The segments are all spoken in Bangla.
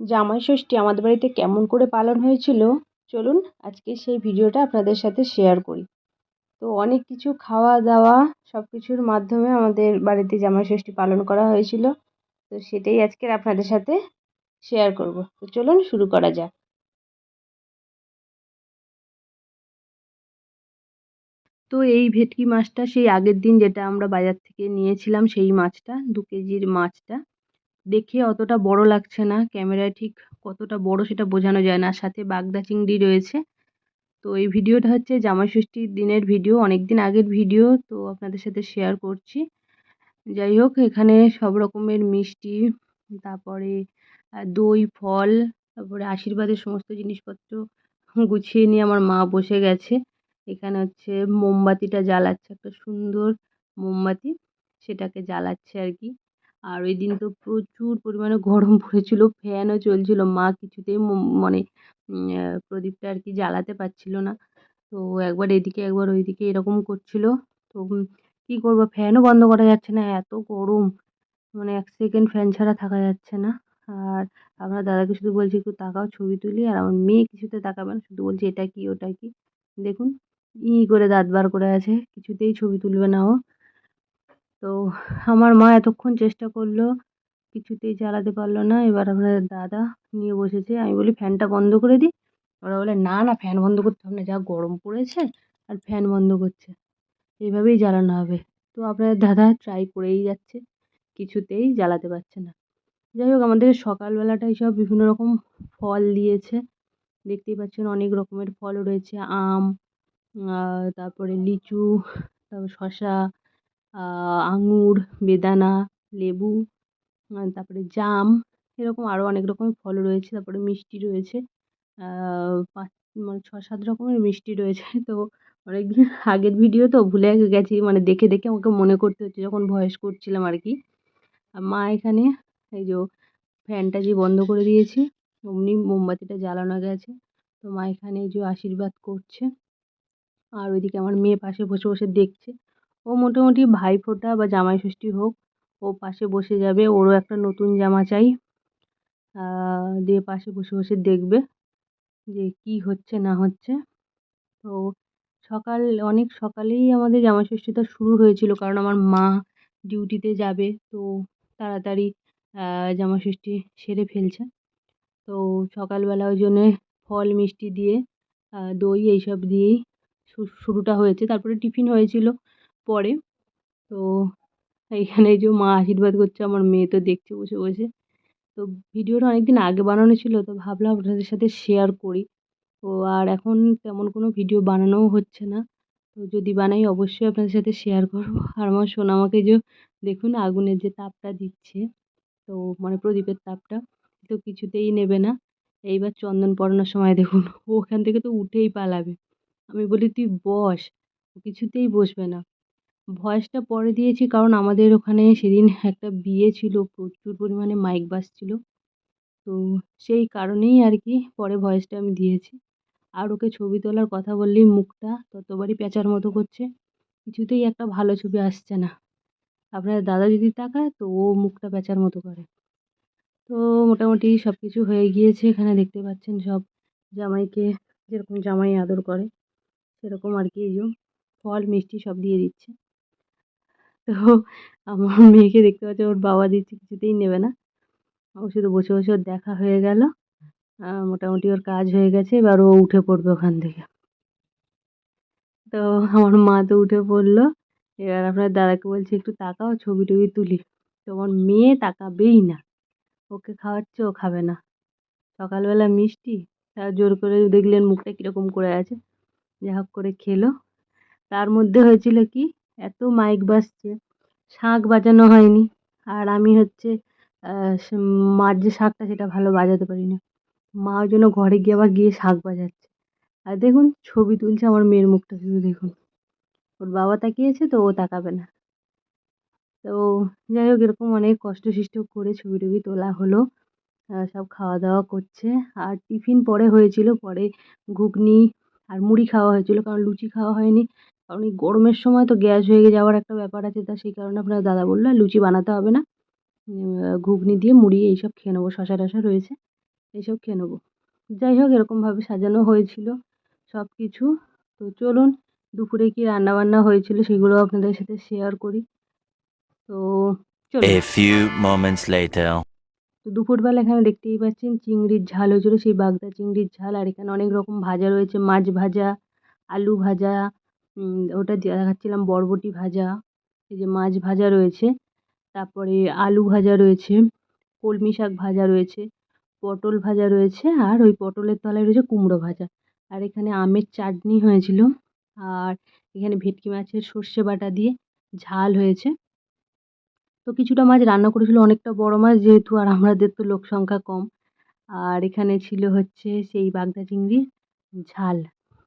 জামাই ষষ্ঠী আমাদের বাড়িতে কেমন করে পালন হয়েছিল, চলুন আজকে সেই ভিডিওটা আপনাদের সাথে শেয়ার করি। তো অনেক কিছু খাওয়া দাওয়া সব কিছুর মাধ্যমে আমাদের বাড়িতে জামাই ষষ্ঠী পালন করা হয়েছিল, তো সেটাই আজকের আপনাদের সাথে শেয়ার করব। তো চলুন শুরু করা যাক। তো এই ভেটকি মাছটা সেই আগের দিন যেটা আমরা বাজার থেকে নিয়েছিলাম সেই মাছটা, দু কেজির মাছটা। দেখে অতটা বড় লাগছে না। ক্যামেরায় ঠিক কতটা বড় সেটা বোঝানো যায় না। সাথে বাগদা চিংড়ি রয়েছে। তো এই ভিডিওটা হচ্ছে জামাই ষষ্ঠীর দিনের ভিডিও অনেক দিন আগের ভিডিও। তো আপনাদের সাথে শেয়ার করছি। যাই হোক, এখানে সব রকমের মিষ্টি, তারপরে দই, ফল, তারপরে আশীর্বাদের সমস্ত জিনিসপত্র গুছিয়ে নিয়ে আমার মা বসে গেছে। এখানে হচ্ছে মোমবাতিটা জ্বালাচ্ছে, একটা সুন্দর মোমবাতি। সেটাকে জ্বালাচ্ছে আর কি। আর ওই দিন তো প্রচুর পরিমাণে গরম পড়েছিল ফ্যানও চলছিল, মা কিছুতেই মানে প্রদীপটা আর কি জ্বালাতে পারছিল না। তো একবার এদিকে, একবার ওইদিকে এরকম করছিল। তো কী করব ফ্যানও বন্ধ করা যাচ্ছে না, এত গরম। মানে এক সেকেন্ড ফ্যান ছাড়া থাকা যাচ্ছে না। আর আপনার দাদাকে শুধু বলছি, একটু তাকাও ছবি তুলি। আর আমার মেয়ে কিছুতে তাকাবে না, শুধু বলছে, এটা কি, ওটা কি? দেখুন, ই করে দাঁত বার করে আছে, কিছুতেই ছবি তুলবে না ও। তো আমার মা এতক্ষণ চেষ্টা করল কিছুতেই জ্বালাতে পারল না। এবার আপনাদের দাদা নিয়ে বসেছে। আমি বলি, ফ্যানটা বন্ধ করে দিই ওরা বলে, না না, ফ্যান বন্ধ করতে হবে না। যা গরম পড়েছে আর ফ্যান বন্ধ করছে। এইভাবেই জ্বালানো হবে। তো আপনাদের দাদা ট্রাই করেই যাচ্ছে। কিছুতেই জ্বালাতে পারছে না। যাই হোক, আমাদের সকালবেলাটাই সব বিভিন্ন রকম ফল দিয়েছে। দেখতেই পাচ্ছেন অনেক রকমের ফল রয়েছে। আম তারপরে লিচু, তারপর শসা আঙুর, বেদানা, লেবু তারপরে জাম, এরকম আরও অনেক রকমের ফল রয়েছে, তারপরে মিষ্টি রয়েছে। পাঁচ মানে ছ, সাত রকমের মিষ্টি রয়েছে। তো অনেক দিন আগের ভিডিও তো ভুলে গেছি মানে দেখে দেখে আমাকে মনে করতে হচ্ছে, যখন ভয়েস করছিলাম আর কি। মা এখানে, এই যে ফ্যানটা যে বন্ধ করে দিয়েছি, অমনি মোমবাতিটা জ্বালানো গেছে। তো মা এখানে যে আশীর্বাদ করছে। আর ওইদিকে আমার মেয়ে পাশে বসে বসে দেখছে। ও মোটামুটি ভাইফোঁটা বা জামাই ষষ্ঠী হোক, ও পাশে বসে যাবে, ওরও একটা নতুন জামা চাই। দিয়ে পাশে বসে বসে দেখবে যে কী হচ্ছে, না হচ্ছে। তো সকাল, অনেক সকালেই আমাদের জামাই ষষ্ঠীটা শুরু হয়েছিল, কারণ আমার মা ডিউটিতে যাবে, তো তাড়াতাড়ি জামাই ষষ্ঠী সেরে ফেলছে। তো সকালবেলা ওই জন্যে ফল, মিষ্টি দিয়ে দই এইসব দিয়েই শুরুটা হয়েছে। তারপরে টিফিন হয়েছিল। পরে। তো এইখানে যে মা আশীর্বাদ করছে, আমার মেয়ে তো দেখছে বসে বসে। তো ভিডিওটা অনেক দিন আগে বানানো ছিল, তো ভাবলাম আপনাদের সাথে শেয়ার করি। তো আর এখন তেমন কোনো ভিডিও বানানোও হচ্ছে না। তো যদি বানাই, অবশ্যই আপনাদের সাথে শেয়ার করব। আর আমার সোনামাকে যে দেখুন আগুনের যে তাপটা দিচ্ছে, তো মানে প্রদীপের তাপটা, তো কিছুতেই নেবে না। এইবার চন্দন পড়ানোর সময় দেখুন, ও ওখান থেকে তো উঠেই পালাবে। আমি বলি, তুই বস কিছুতেই বসবে না। ভয়েসটা পরে দিয়েছি কারণ আমাদের ওখানে সেদিন একটা বিয়ে ছিল, প্রচুর পরিমাণে মাইক বাজছিল। তো সেই কারণেই আর কি পরে ভয়েসটা আমি দিয়েছি। আর ওকে ছবি তোলার কথা বললেই মুখটা ততবারই প্যাঁচার মতো করছে, কিছুতেই একটা ভালো ছবি আসছে না। আপনার দাদা যদি তাকায় তো ও মুখটা প্যাঁচার মতো করে। তো মোটামুটি সব কিছু হয়ে গিয়েছে, এখানে দেখতে পাচ্ছেন সব। জামাইকে যেরকম জামাই আদর করে, সেরকম আর কি এই ফল, মিষ্টি সব দিয়ে দিচ্ছে। তো আমার মেয়েকে দেখতে পাচ্ছি ওর বাবা দিচ্ছে, কিছুতেই নেবে না। ও শুধু বসে বসে ওর দেখা হয়ে গেল। মোটামুটি ওর কাজ হয়ে গেছে, এবার ও উঠে পড়বে ওখান থেকে। তো আমার মা তো উঠে পড়ল। এবার আপনার দাদাকে বলছি, একটু তাকাও, ছবি টবি তুলি। তো আমার মেয়ে তাকাবেই না। ওকে খাওয়াচ্ছে, ও খাবে না। সকালবেলা মিষ্টি তার জোর করে দেখলেন মুখটা কীরকম করে আছে। যা হোক করে খেলো। তার মধ্যে হয়েছিল কি এত মাইক বাজছে শাঁখ বাজানো হয়নি। আর আমি হচ্ছে মার যে শাঁখটা সেটা ভালো বাজাতে পারি না মা ওই জন্য ঘরে গিয়ে আবার গিয়ে শাঁখ বাজাচ্ছে। আর দেখুন, ছবি তুলছে আমার মেয়ের মুখটা শুধু দেখুন। ওর বাবা তাকিয়েছে তো, ও তাকাবে না। তো যাই হোক, এরকম অনেক কষ্ট সৃষ্ট করে ছবি টবি তোলা হলো। সব খাওয়া দাওয়া করছে। আর টিফিন পরে হয়েছিল, পরে ঘুগনি আর মুড়ি খাওয়া হয়েছিল, কারণ লুচি খাওয়া হয়নি। কারণ এই গরমের সময় তো গ্যাস হয়ে যাওয়ার একটা ব্যাপার আছে তা সেই কারণে আপনার দাদা বলল লুচি বানাতে হবে না। ঘুগনি দিয়ে মুড়ি এইসব খেয়ে নেব শশা টশা রয়েছে এইসব খেয়ে নেব। যাই হোক এরকমভাবে সাজানো হয়েছিল সব কিছু তো চলুন দুপুরে কি রান্নাবান্না হয়েছিল সেগুলো আপনাদের সাথে শেয়ার করি। তো চলুন। A few moments later. তো দুপুরবেলা এখানে দেখতেই পাচ্ছেন চিংড়ির ঝাল হয়েছিল সেই বাগদা চিংড়ির ঝাল আর এখানে অনেক রকম ভাজা রয়েছে মাছ ভাজা আলু ভাজা ওটা দেখাচ্ছিলাম বরবটি ভাজা, এই যে মাছ ভাজা রয়েছে, তারপরে আলু ভাজা রয়েছে, কলমি শাক ভাজা রয়েছে, পটল ভাজা রয়েছে, আর ওই পটলের তলায় রয়েছে কুমড়ো ভাজা। আর এখানে আমের চাটনি হয়েছিল, আর এখানে ভেটকি মাছের সর্ষে বাটা দিয়ে ঝাল হয়েছে। তো কিছুটা মাছ রান্না করেছিল, অনেকটা বড় মাছ যেহেতু, আর আমাদের তো লোক সংখ্যা কম। আর এখানে ছিল হচ্ছে সেই বাগদা চিংড়ির ঝাল,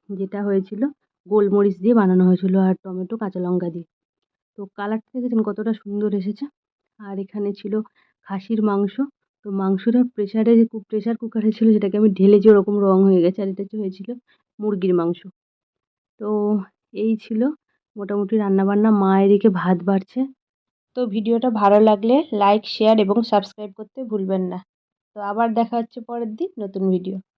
যেটা হয়েছিল গোলমরিচ দিয়ে বানানো হয়েছিল আর টমেটো, কাঁচা লঙ্কা দিয়ে। তো কালারটা দেখেছেন কতটা সুন্দর এসেছে। আর এখানে ছিল খাসির মাংস। তো মাংসটা প্রেশারে যে প্রেশার কুকারে ছিল সেটাকে আমি ঢেলেছি ওরকম রং হয়ে গেছে, আর এটা হয়েছিল মুরগির মাংস। তো এই ছিল মোটামুটি রান্নাবান্না, মা এদিকে ভাত বাড়ছে। তো ভিডিওটা ভালো লাগলে লাইক শেয়ার এবং সাবস্ক্রাইব করতে ভুলবেন না। তো আবার দেখা হচ্ছে পরের দিন নতুন ভিডিও